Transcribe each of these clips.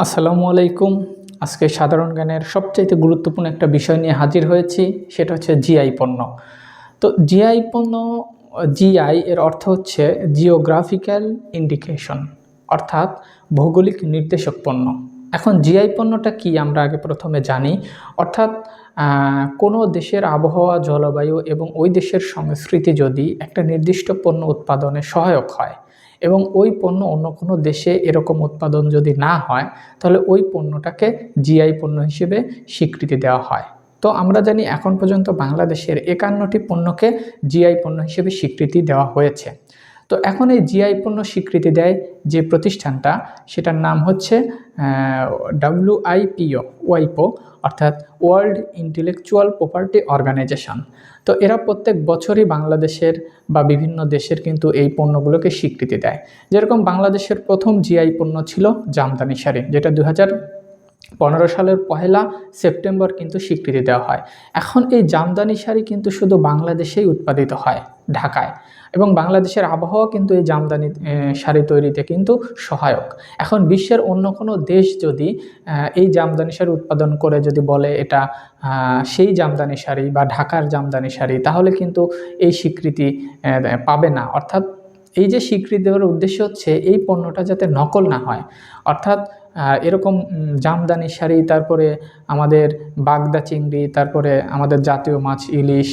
আসসালামু আলাইকুম। আজকে সাধারণ জ্ঞানের সবচাইতে গুরুত্বপূর্ণ একটা বিষয় নিয়ে হাজির হয়েছি, সেটা হচ্ছে জিআই পণ্য। তো জিআই পণ্য, জিআই এর অর্থ হচ্ছে জিওগ্রাফিক্যাল ইন্ডিকেশন অর্থাৎ ভৌগোলিক নির্দেশক পণ্য। এখন জিআই পণ্যটা কি আমরা আগে প্রথমে জানি, অর্থাৎ কোনো দেশের আবহাওয়া, জলবায়ু এবং ওই দেশের সংস্কৃতি যদি একটা নির্দিষ্ট পণ্য উৎপাদনে সহায়ক হয় এবং ওই পণ্য অন্য কোনো দেশে এরকম উৎপাদন যদি না হয়, তাহলে ওই পণ্যটাকে জিআই পণ্য হিসেবে স্বীকৃতি দেওয়া হয়। তো আমরা জানি এখন পর্যন্ত বাংলাদেশের একান্নটি পণ্যকে জিআই পণ্য হিসেবে স্বীকৃতি দেওয়া হয়েছে। তো এখন এই জিআই পণ্য স্বীকৃতি দেয় যে প্রতিষ্ঠানটা, সেটার নাম হচ্ছে ডাব্লিউআইপিও ওয়াইপো অর্থাৎ ওয়ার্ল্ড ইন্টেলেকচুয়াল প্রপার্টি অর্গানাইজেশন তো এরা প্রত্যেক বছরই বাংলাদেশের বা বিভিন্ন দেশের কিন্তু এই পণ্যগুলোকে স্বীকৃতি দেয়। যেরকম বাংলাদেশের প্রথম জিআই পণ্য ছিল জামদানি শাড়ি, যেটা দু পনেরো সালের পহেলা সেপ্টেম্বর কিন্তু স্বীকৃতি দেওয়া হয়। এখন এই জামদানি শাড়ি কিন্তু শুধু বাংলাদেশেই উৎপাদিত হয়। ঢাকায়। এবং বাংলাদেশের আবহাওয়া কিন্তু এই জামদানি শাড়ি তৈরিতে কিন্তু সহায়ক। এখন বিশ্বের অন্য কোনো দেশ যদি এই জামদানি শাড়ি উৎপাদন করে যদি বলে এটা সেই জামদানি শাড়ি বা ঢাকার জামদানি শাড়ি, তাহলে কিন্তু এই স্বীকৃতি পাবে না। অর্থাৎ এই যে স্বীকৃতি দেওয়ার উদ্দেশ্য হচ্ছে এই পণ্যটা যাতে নকল না হয়। অর্থাৎ এরকম জামদানি শাড়ি, তারপরে আমাদের বাগদা চিংড়ি, তারপরে আমাদের জাতীয় মাছ ইলিশ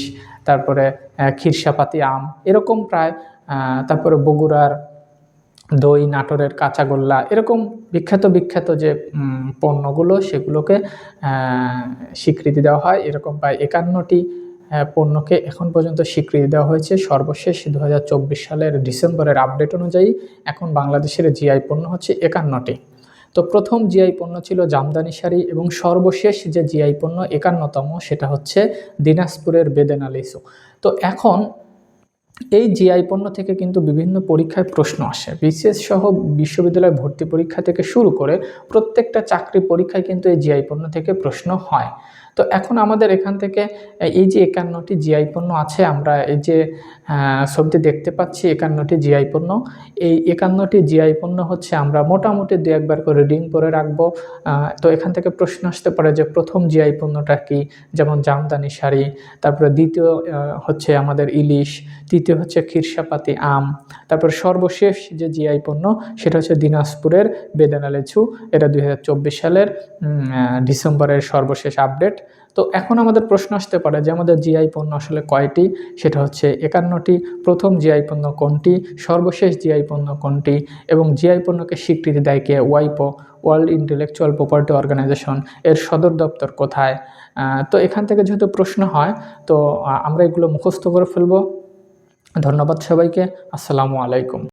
তারপরে আহ, ক্ষীরসাপাতি আম এরকম প্রায় তারপরে বগুড়ার দই নাটোরের কাঁচাগোল্লা এরকম বিখ্যাত বিখ্যাত যে পণ্যগুলো সেগুলোকে স্বীকৃতি দেওয়া হয়। এরকম প্রায় একান্নটি পণ্যকে এখন পর্যন্ত স্বীকৃতি দেওয়া হয়েছে। সর্বশেষ দু হাজার চব্বিশ সালের ডিসেম্বরের আপডেট অনুযায়ী এখন বাংলাদেশের জিআই পণ্য হচ্ছে একান্নটি। তো প্রথম জিআই পণ্য ছিল জামদানি শাড়ি এবং সর্বশেষ যে জিআই পণ্য একান্নতম সেটা হচ্ছে দিনাজপুরের বেদেনা লিচু তো এখন এই জিআই পণ্য থেকে কিন্তু বিভিন্ন পরীক্ষায় প্রশ্ন আসে। বিশেষ সহ বিশ্ববিদ্যালয় ভর্তি পরীক্ষা থেকে শুরু করে প্রত্যেকটা চাকরি পরীক্ষায় কিন্তু এই জিআই পণ্য থেকে প্রশ্ন হয়। তো এখন আমাদের এখান থেকে, এই যে একান্নটি জিআই পণ্য আছে আমরা, এই যে ছবিতে দেখতে পাচ্ছি একান্নটি জিআই পণ্য। এই একান্নটি জিআই পণ্য হচ্ছে আমরা মোটামুটি দু একবার করে রিডিং পরে রাখব। তো এখান থেকে প্রশ্ন আসতে পারে যে প্রথম জিআই পণ্যটা কি? যেমন জামদানি শাড়ি, তারপরে দ্বিতীয় হচ্ছে আমাদের ইলিশ, তৃতীয় হচ্ছে ক্ষীরসাপাতি আম, তারপর সর্বশেষ যে জিআই পণ্য সেটা হচ্ছে দিনাজপুরের বেদানা লেচু। এটা দু হাজার চব্বিশ সালের ডিসেম্বরের সর্বশেষ আপডেট। তো এখন আমাদের প্রশ্ন আসতে পারে যে আমাদের জিআই পণ্য আসলে কয়টি? সেটা হচ্ছে একান্নটি, প্রথম জিআই পণ্য কোনটি, সর্বশেষ জিআই পণ্য কোনটি, এবং জিআই পণ্যকে স্বীকৃতি দেয় কে? ওয়াইপো ওয়ার্ল্ড ইন্টেলেকচুয়াল প্রপার্টি অর্গানাইজেশন এর সদর দপ্তর কোথায়? তো এখান থেকে যেহেতু প্রশ্ন হয়, তো আমরা এগুলো মুখস্থ করে ফেলব। ধন্যবাদ সবাইকে, আসসালামু আলাইকুম।